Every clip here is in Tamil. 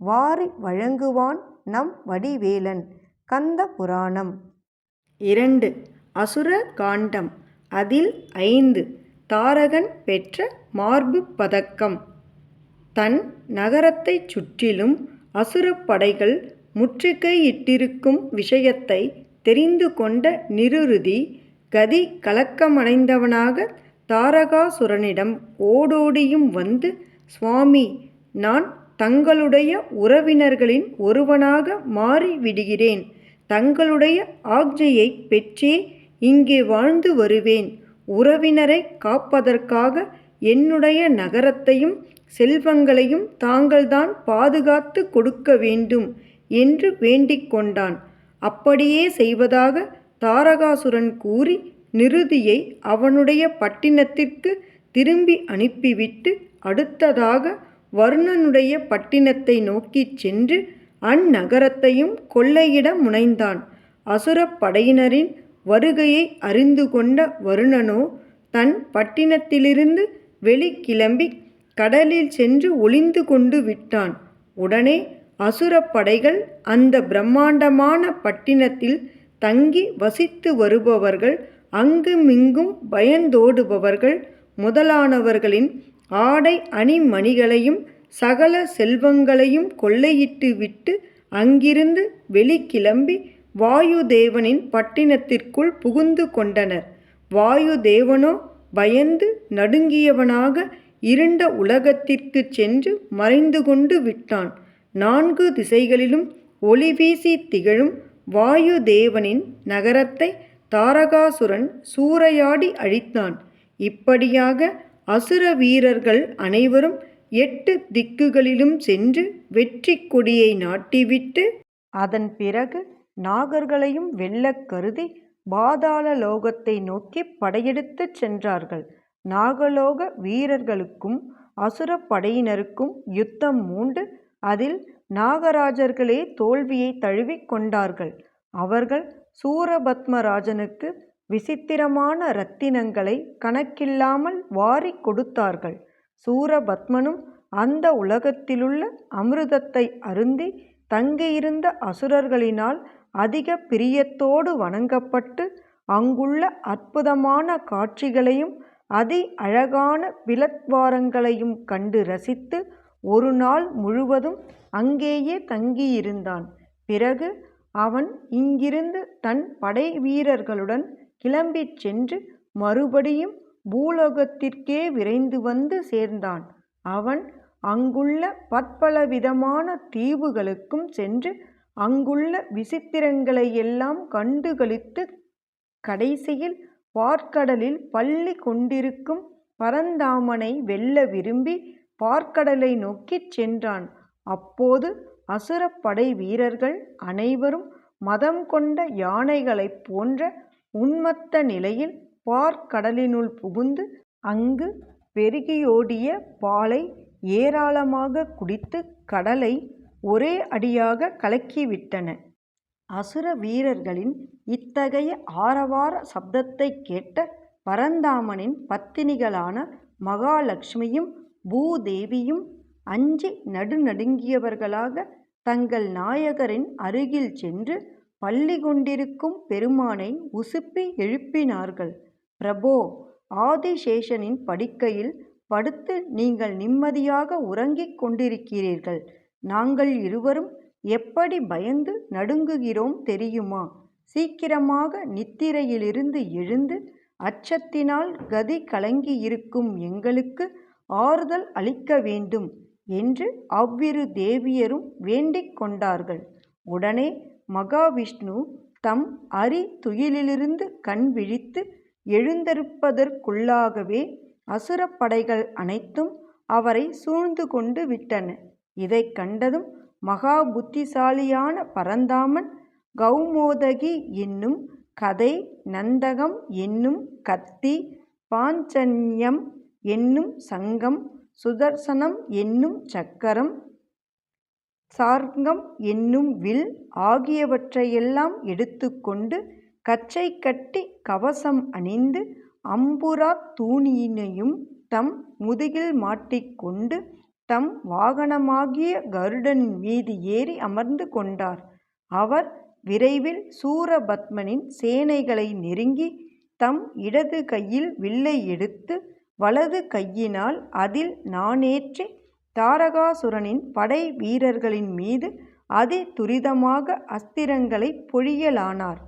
வாரி வழங்குவான் நம் வடிவேலன். கந்த புராணம். இரண்டு. அசுர காண்டம். அதில் ஐந்து. தாரகன் பெற்ற மார்பு பதக்கம். தன் நகரத்தைச் சுற்றிலும் அசுரப்படைகள் முற்றுகையிட்டிருக்கும் விஷயத்தை தெரிந்து கொண்ட நிருருதி கதி கலக்கமடைந்தவனாக தாரகாசுரனிடம் ஓடோடியும் வந்து சுவாமி நான் தங்களுடைய உறவினர்களின் ஒருவனாக மாறிவிடுகிறேன். தங்களுடைய ஆக்ஞையைப் பெற்றே இங்கே வாழ்ந்து வருவேன். உறவினரை காப்பதற்காக என்னுடைய நகரத்தையும் செல்வங்களையும் தாங்கள்தான் பாதுகாத்து கொடுக்க வேண்டும் என்று வேண்டிக் கொண்டான். அப்படியே செய்வதாக தாரகாசுரன் கூறி நிருதியை அவனுடைய பட்டினத்திற்கு திரும்பி அனுப்பிவிட்டு அடுத்ததாக வருணனுடைய பட்டினத்தை நோக்கிச் சென்று அந்நகரத்தையும் கொள்ளையிட முனைந்தான். அசுரப் படையினரின் வருகையை அறிந்து கொண்ட வருணனோ தன் பட்டினத்திலிருந்து வெளிக்கிளம்பி கடலில் சென்று ஒளிந்து கொண்டு விட்டான். உடனே அசுரப் படைகள் அந்த பிரம்மாண்டமான பட்டினத்தில் தங்கி வசித்து வருபவர்கள் அங்குமிங்கும் பயந்தோடுபவர்கள் முதலானவர்களின் ஆடை அணிமணிகளையும் சகல செல்வங்களையும் கொள்ளையிட்டு விட்டு அங்கிருந்து வெளிக்கிளம்பி வாயுதேவனின் பட்டினத்திற்குள் புகுந்து கொண்டனர். வாயுதேவனோ பயந்து நடுங்கியவனாக இருண்ட உலகத்திற்குச் சென்று மறைந்து கொண்டு விட்டான். நான்கு திசைகளிலும் ஒளி வீசி திகழும் வாயுதேவனின் நகரத்தை தாரகாசுரன் சூறையாடி அழித்தான். இப்படியாக அசுர வீரர்கள் அனைவரும் எட்டு திக்குகளிலும் சென்று வெற்றி கொடியை நாட்டிவிட்டு அதன் பிறகு நாகர்களையும் வெல்லக் கருதி பாதாள லோகத்தை நோக்கி படையெடுத்துச் சென்றார்கள். நாகலோக வீரர்களுக்கும் அசுர படையினருக்கும் யுத்தம் மூண்டு அதில் நாகராஜர்களே தோல்வியை தழுவிக் கொண்டார்கள். அவர்கள் சூரபத்மராஜனுக்கு விசித்திரமான ரத்தினங்களை கணக்கில்லாமல் வாரிக் கொடுத்தார்கள். சூரபத்மனும் அந்த உலகத்திலுள்ள அமிர்தத்தை அருந்தி தங்கியிருந்த அசுரர்களினால் அதிக பிரியத்தோடு வணங்கப்பட்டு அங்குள்ள அற்புதமான காட்சிகளையும் அதி அழகான விலத்வாரங்களையும் கண்டு ரசித்து ஒரு நாள் முழுவதும் அங்கேயே தங்கியிருந்தான். பிறகு அவன் இங்கிருந்து தன் படைவீரர்களுடன் கிளம்பிச் சென்று மறுபடியும் பூலோகத்திற்கே விரைந்து வந்து சேர்ந்தான். அவன் அங்குள்ள பற்பலவிதமான தீவுகளுக்கும் சென்று அங்குள்ள விசித்திரங்களையெல்லாம் எல்லாம் கண்டுகளித்து கடைசியில் பார்க்கடலில் பள்ளி கொண்டிருக்கும் பரந்தாமனை வெல்ல விரும்பி பார்க்கடலை நோக்கிச் சென்றான். அப்போது அசுரப்படை வீரர்கள் அனைவரும் மதம் கொண்ட யானைகளைப் போன்ற உன்மத்த நிலையில் பாற்கடலினுள் புகுந்து அங்கு பெருகியோடிய பாலை ஏராளமாக குடித்து கடலை ஒரே அடியாக கலக்கிவிட்டன. அசுர வீரர்களின் இத்தகைய ஆரவார சப்தத்தைக் கேட்ட பரந்தாமனின் பத்தினிகளான மகாலட்சுமியும் பூதேவியும் அஞ்சி நடுநடுங்கியவர்களாக தங்கள் நாயகரின் அருகில் சென்று பள்ளி கொண்டிருக்கும் பெருமானை உசுப்பி எழுப்பினார்கள். பிரபோ ஆதிசேஷனின் படுக்கையில் படுத்து நீங்கள் நிம்மதியாக உறங்கிக் கொண்டிருக்கிறீர்கள். நாங்கள் இருவரும் எப்படி பயந்து நடுங்குகிறோம் தெரியுமா? சீக்கிரமாக நித்திரையிலிருந்து எழுந்து அச்சத்தினால் கதி கலங்கியிருக்கும் எங்களுக்கு ஆறுதல் அளிக்க வேண்டும் என்று அவ்விரு தேவியரும் வேண்டிக் கொண்டார்கள். உடனே மகாவிஷ்ணு தம் அரி துயிலிலிருந்து கண் விழித்து எழுந்திருப்பதற்குள்ளாகவே அசுரப் படைகள் அனைத்தும் அவரை சூழ்ந்து கொண்டு விட்டன. இதைக் கண்டதும் மகா புத்திசாலியான பரந்தாமன் கௌமோதகி என்னும் கதை நந்தகம் என்னும் கத்தி பாஞ்சன்யம் என்னும் சங்கம் சுதர்சனம் என்னும் சக்கரம் சார்ங்கம் என்னும் வில் ஆகியவற்றையெல்லாம் எடுத்துக்கொண்டு கச்சை கட்டி கவசம் அணிந்து அம்புரா தூணியினையும் தம் முதுகில் மாட்டிக்கொண்டு தம் வாகனமாகிய கருடனின் மீது ஏறி அமர்ந்து கொண்டார். அவர் விரைவில் சூரபத்மனின் சேனைகளை நெருங்கி தம் இடது கையில் வில்லை எடுத்து வலது கையினால் அதில் நாணேற்றி தாரகாசுரனின் படை வீரர்களின் மீது அதி துரிதமாக அஸ்திரங்களை பொழியலானார்.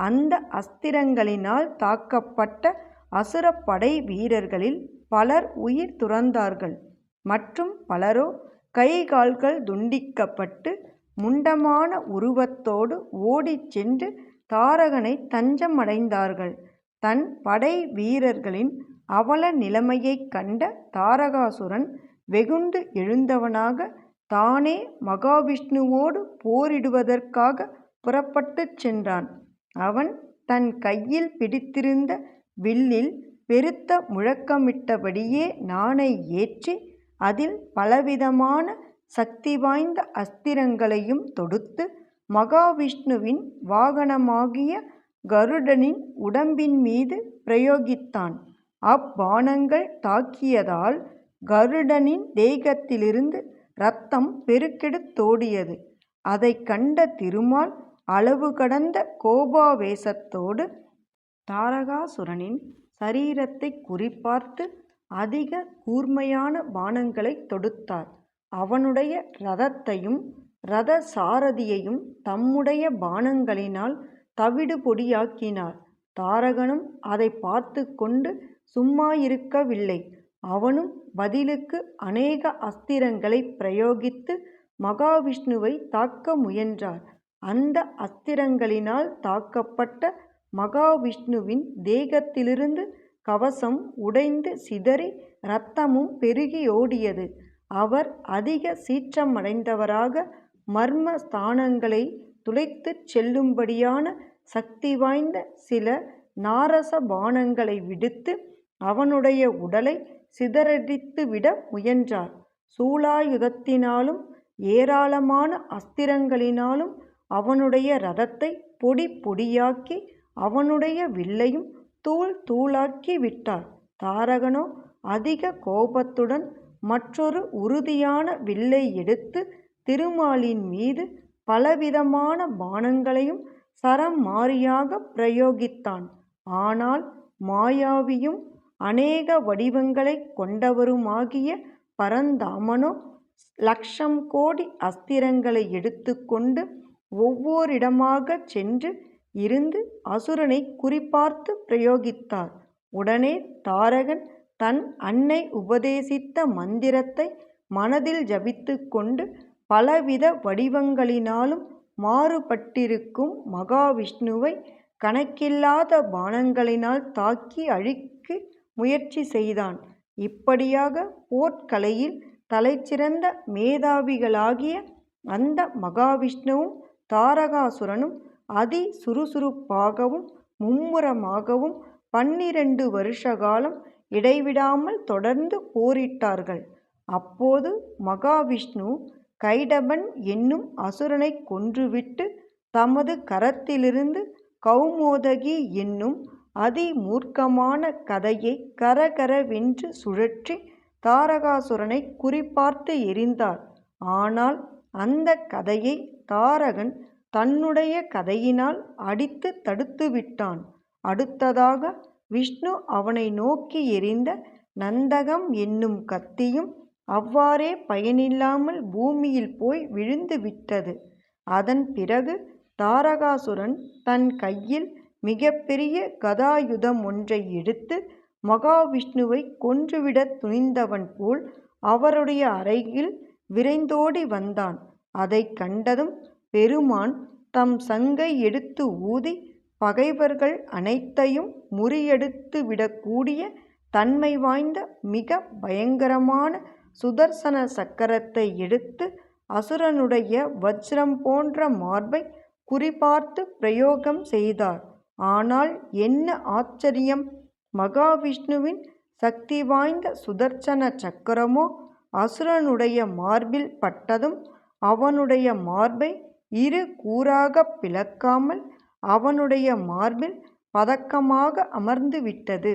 அந்த அஸ்திரங்களினால் தாக்கப்பட்ட அசுரப்படை வீரர்களில் பலர் உயிர் துறந்தார்கள். மற்றும் பலரோ கை கால்கள் துண்டிக்கப்பட்டு முண்டமான உருவத்தோடு ஓடிச் சென்று தாரகனைத் தஞ்சமடைந்தார்கள் தன் படை வீரர்களின் அவல நிலைமையைக் கண்ட தாரகாசுரன் வெகுண்டு எழுந்தவனாக தானே மகாவிஷ்ணுவோடு போரிடுவதற்காகப் புறப்பட்டுச் சென்றான். அவன் தன் கையில் பிடித்திருந்த வில்லில் பெருத்த முழக்கமிட்டபடியே நாணை ஏற்றி அதில் பலவிதமான சக்தி வாய்ந்த அஸ்திரங்களையும் தொடுத்து மகாவிஷ்ணுவின் வாகனமாகிய கருடனின் உடம்பின் மீது பிரயோகித்தான். அப்பானங்கள் தாக்கியதால் கருடனின் தேகத்திலிருந்து இரத்தம் பெருக்கெடுத்தோடியது. அதைக் கண்ட திருமால் அளவு கடந்த கோபாவேசத்தோடு தாரகாசுரனின் சரீரத்தைக் குறிப்பார்த்து அதிக கூர்மையான பானங்களை தொடுத்தார். அவனுடைய ரதத்தையும் இரத சாரதியையும் தம்முடைய பானங்களினால் தவிடு பொடியாக்கினார். தாரகனும் அதைப் பார்த்து கொண்டு சும்மா இருக்கவில்லை அவனும் பதிலுக்கு அநேக அஸ்திரங்களைப் பிரயோகித்து மகாவிஷ்ணுவை தாக்க முயன்றார். அந்த அஸ்திரங்களினால் தாக்கப்பட்ட மகாவிஷ்ணுவின் தேகத்திலிருந்து கவசம் உடைந்து சிதறி இரத்தமும் பெருகியோடியது. அவர் அதிக சீற்றமடைந்தவராக மர்ம ஸ்தானங்களை துளைத்துச் செல்லும்படியான சக்தி வாய்ந்த சில நாரச பானங்களை விடுத்து அவனுடைய உடலை சிதறடித்துவிட முயன்றார். சூலாயுதத்தினாலும் ஏராளமான அஸ்திரங்களினாலும் அவனுடைய ரதத்தை பொடி பொடியாக்கி அவனுடைய வில்லையும் தூள் தூளாக்கி விட்டார். தாரகனோ அதிக கோபத்துடன் மற்றொரு உறுதியான வில்லை எடுத்து திருமாலின் மீது பலவிதமான பானங்களையும் சரம் மாறியாக பிரயோகித்தான். ஆனால் மாயாவியும் அநேக வடிவங்களைக் கொண்டவருமாகிய பரந்தாமனோ லக்ஷம் கோடி அஸ்திரங்களை எடுத்துக்கொண்டு ஒவ்வோரிடமாகச் சென்று இருந்து அசுரனைக் குறிப்பார்த்து பிரயோகித்தார். உடனே தாரகன் தன் அன்னை உபதேசித்த மந்திரத்தை மனதில் ஜபித்து கொண்டு பலவித வடிவங்களினாலும் மாறுபட்டிருக்கும் மகாவிஷ்ணுவை கணக்கில்லாத பானங்களினால் தாக்கி அழிக்க முயற்சி செய்தான். இப்படியாக போர்க்கலையில் தலைச்சிறந்த மேதாவிகளாகிய அந்த மகாவிஷ்ணுவும் தாரகாசுரனும் அதி சுறுசுறுப்பாகவும் மும்முரமாகவும் பன்னிரண்டு வருஷ காலம் இடைவிடாமல் தொடர்ந்து போரிட்டார்கள். அப்போது மகாவிஷ்ணு கைடபன் என்னும் அசுரனைக் கொன்றுவிட்டு தமது கரத்திலிருந்து கௌமோதகி என்னும் அதிமூர்க்கமான கதையை கதையைக் கரகரவென்று சுழற்றி தாரகாசுரனைக் குறிபார்த்து எறிந்தார். ஆனால் அந்தக் கதையை தாரகன் தன்னுடைய கதையினால் அடித்துத் தடுத்துவிட்டான். அடுத்ததாக விஷ்ணு அவனை நோக்கி எறிந்த நந்தகம் என்னும் கத்தியும் அவ்வாறே பயனில்லாமல் பூமியில் போய் விழுந்துவிட்டது. அதன் பிறகு தாரகாசுரன் தன் கையில் மிகப்பெரிய கதாயுதம் ஒன்றை எடுத்து மகாவிஷ்ணுவைக் கொன்றுவிடத் துணிந்தவன் போல் அவருடைய அருகில் விரைந்தோடி வந்தான். அதைக் கண்டதும் பெருமான் தம் சங்கை எடுத்து ஊதி பகைவர்கள் அனைத்தையும் முறியடித்துவிடக்கூடிய தன்மை வாய்ந்த மிக பயங்கரமான சுதர்சன சக்கரத்தை எடுத்து அசுரனுடைய வஜ்ரம் போன்ற மார்பை குறிபார்த்து பிரயோகம் செய்தார். ஆனால் என்ன ஆச்சரியம் மகாவிஷ்ணுவின் சக்தி வாய்ந்த சுதர்சன சக்கரமோ அசுரனுடைய மார்பில் பட்டதும் அவனுடைய மார்பை இரு கூறாகப் பிளக்காமல் அவனுடைய மார்பில் பதக்கமாக அமர்ந்து விட்டது.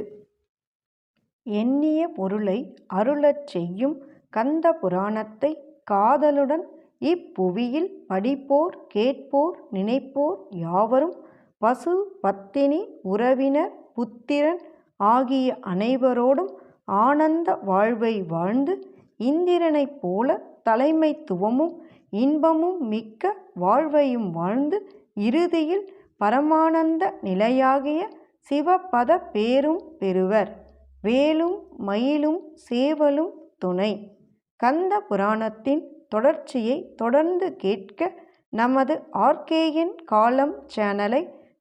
எண்ணிய பொருளை அருளச் செய்யும் கந்த புராணத்தை காதலுடன் இப்புவியில் படிப்போர் கேட்போர் நினைப்போர் யாவரும் பசு பத்தினி உறவினர் புத்திரன் ஆகிய அனைவரோடும் ஆனந்த வாழ்வை வாழ்ந்து இந்திரனைப் போல தலைமைத்துவமும் இன்பமும் மிக்க வாழ்வையும் வாழ்ந்து இறுதியில் பரமானந்த நிலையாகிய சிவபத பேரும் பெறுவர். வேலும் மயிலும் சேவலும் துணை! கந்த புராணத்தின் தொடர்ச்சியை தொடர்ந்து கேட்க நமது ஆர்கேயின் காலம் சேனலை